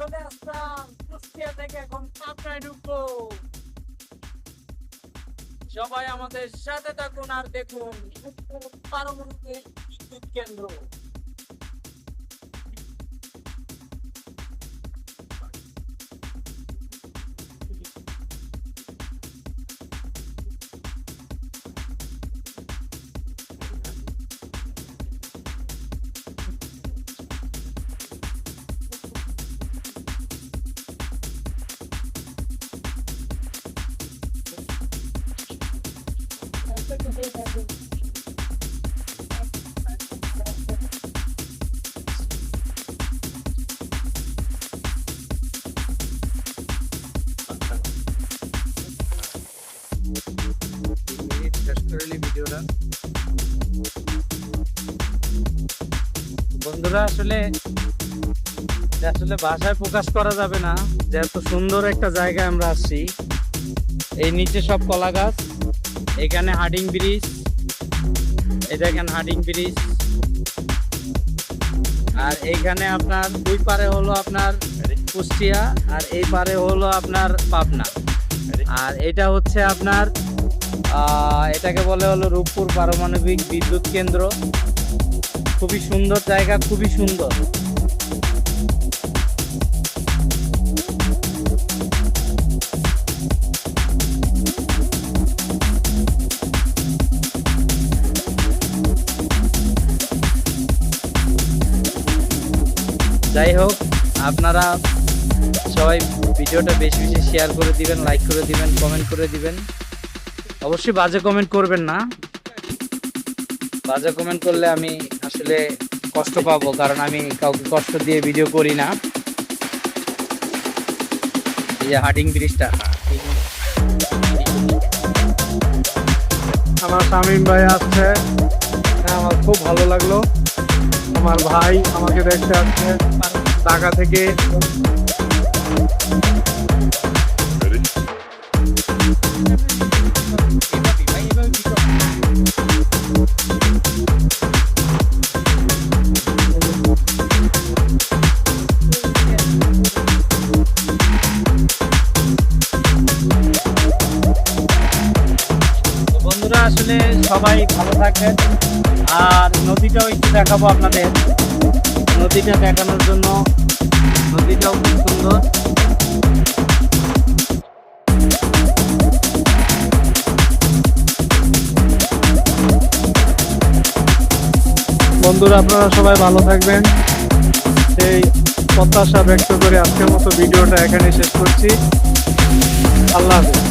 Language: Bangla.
চলে আসলাম কুষ্টিয়া থেকে এখন পাবনায় ঢুকবো। সবাই আমাদের সাথে থাকুন আর দেখুন, পারমাণবিক বিদ্যুৎ কেন্দ্র। বন্ধুরা, আসলে আসলে ভাষায় প্রকাশ করা যাবে না। যে এত সুন্দর একটা জায়গায় আমরা আসছি এই নিচে সব কলা গাছ। এখানে হাডিং ব্রিজ এটা এখানে হাডিং ব্রিজ। আর এইখানে আপনার দুই পারে হলো আপনার কুষ্টিয়া আর এই পারে হলো আপনার পাবনা। আর এটা হচ্ছে আপনার এটাকে বলে হলো রূপপুর পারমাণবিক বিদ্যুৎ কেন্দ্র। খুবই সুন্দর জায়গা খুবই সুন্দর। যাই হোক, আপনারা সবাই ভিডিওটা বেশি বেশি শেয়ার করে দিবেন লাইক করে দিবেন কমেন্ট করে দিবেন। অবশ্যই বাজে কমেন্ট করবেন না। বাজে কমেন্ট করলে আমি আসলে কষ্ট পাবো, কারণ আমি কাউকে কষ্ট দিয়ে ভিডিও করি না। এই যে হার্ডিং ব্রিজটা। আমার শামীম ভাই আসছে হ্যাঁ আমার খুব ভালো লাগল। আমার ভাই আমাকে দেখতে আসছে। ঢাকা থেকে। বন্ধুরা আসলে সবাই ভালো থাকবেন। আর নদীটাও একটু দেখাবো আপনাদের। নদীটা দেখানোর জন্য নদীটাও খুব সুন্দর। বন্ধুরা, আপনারা সবাই ভালো থাকবেন। সেই প্রত্যাশা ব্যক্ত করে আজকের মতো ভিডিওটা এখানে শেষ করছি। আল্লাহ হাফেজ।